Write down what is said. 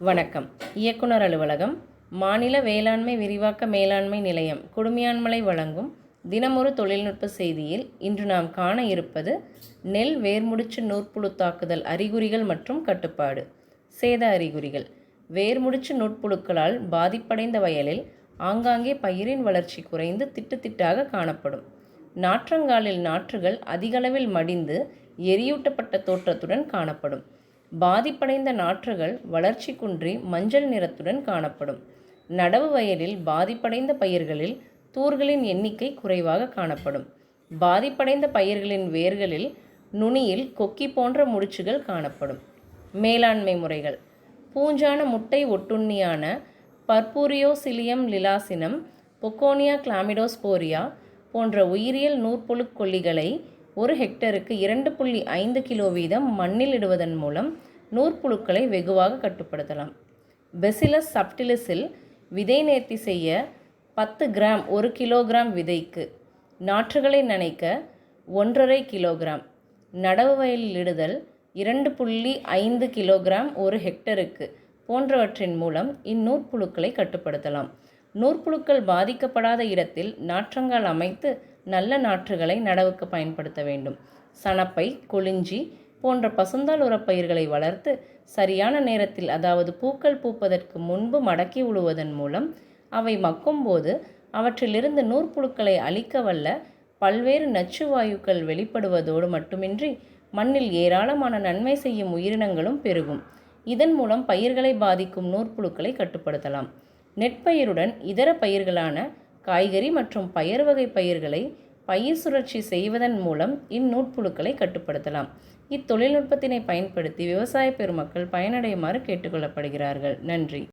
வணக்கம். இயக்குனர் அலுவலகம் மாநில வேளாண்மை விரிவாக்க மேலாண்மை நிலையம் குடுமியான்மலை வழங்கும் தினமொரு தொழில்நுட்ப செய்தியில் இன்று நாம் காண இருப்பது நெல் வேர்முடிச்சு நூற்புழு தாக்குதல் அறிகுறிகள் மற்றும் கட்டுப்பாடு. சேத அறிகுறிகள். வேர்முடிச்சு நூற்புழுக்களால் பாதிப்படைந்த வயலில் ஆங்காங்கே பயிரின் வளர்ச்சி குறைந்து திட்டுத்திட்டாக காணப்படும். நாற்றங்காலில் நாற்றுகள் அதிகளவில் மடிந்து எரியூட்டப்பட்ட தோற்றத்துடன் காணப்படும். பாதிப்படைந்த நாற்றுகள் வளர்ச்சி குன்றி மஞ்சள் நிறத்துடன் காணப்படும். நடவு வயலில் பாதிப்படைந்த பயிர்களில் தூர்களின் எண்ணிக்கை குறைவாக காணப்படும். பாதிப்படைந்த பயிர்களின் வேர்களில் நுனியில் கொக்கி போன்ற முடிச்சுகள் காணப்படும். மேலாண்மை முறைகள். பூஞ்சான முட்டை ஒட்டுண்ணியான பர்பூரியோசிலியம் லிலாசினம் பொக்கோனியா கிளாமிடோஸ்போரியா போன்ற உயிரியல் நூற்புழுக்கொல்லிகளை ஒரு ஹெக்டருக்கு இரண்டு புள்ளி ஐந்து கிலோ வீதம் மண்ணில் இடுவதன் மூலம் நூற்புழுக்களை வெகுவாக கட்டுப்படுத்தலாம். பெசிலஸ் சப்டிலிஸில் விதை நேர்த்தி செய்ய பத்து கிராம் ஒரு கிலோகிராம் விதைக்கு நாற்றுகளை நனைக்க ஒன்றரை கிலோகிராம். நடவு வயலில் இடுதல் இரண்டு புள்ளி ஐந்து கிலோகிராம் ஒரு ஹெக்டருக்கு போன்றவற்றின் மூலம் இந்நூற்புழுக்களை கட்டுப்படுத்தலாம். நூற்புழுக்கள் பாதிக்கப்படாத இடத்தில் நாற்றங்கால் அமைத்து நல்ல நாற்றுகளை நடவுக்கு பயன்படுத்த வேண்டும். சணப்பை கொளிஞ்சி போன்ற பசுந்தால் உரப்பயிர்களை வளர்த்து சரியான நேரத்தில் அதாவது பூக்கள் பூப்பதற்கு முன்பு மடக்கி உழுவதன் மூலம் அவை மக்கும்போது அவற்றிலிருந்து நூற்புழுக்களை அழிக்க வல்ல பல்வேறு நச்சு வாயுக்கள் வெளிப்படுவதோடு மட்டுமின்றி மண்ணில் ஏராளமான நன்மை செய்யும் உயிரினங்களும் பெருகும். இதன் மூலம் பயிர்களை பாதிக்கும் நூற்புழுக்களை கட்டுப்படுத்தலாம். நெற்பயிருடன் இதர பயிர்களான காய்கறி மற்றும் பயறு வகை பயிர்களை பயிர் சுழற்சி செய்வதன் மூலம் இந்நூட்புழுக்களை கட்டுப்படுத்தலாம். இத்தொழில்நுட்பத்தினை பயன்படுத்தி விவசாய பெருமக்கள் பயனடையுமாறு கேட்டுக்கொள்ளப்படுகிறார்கள் நன்றி.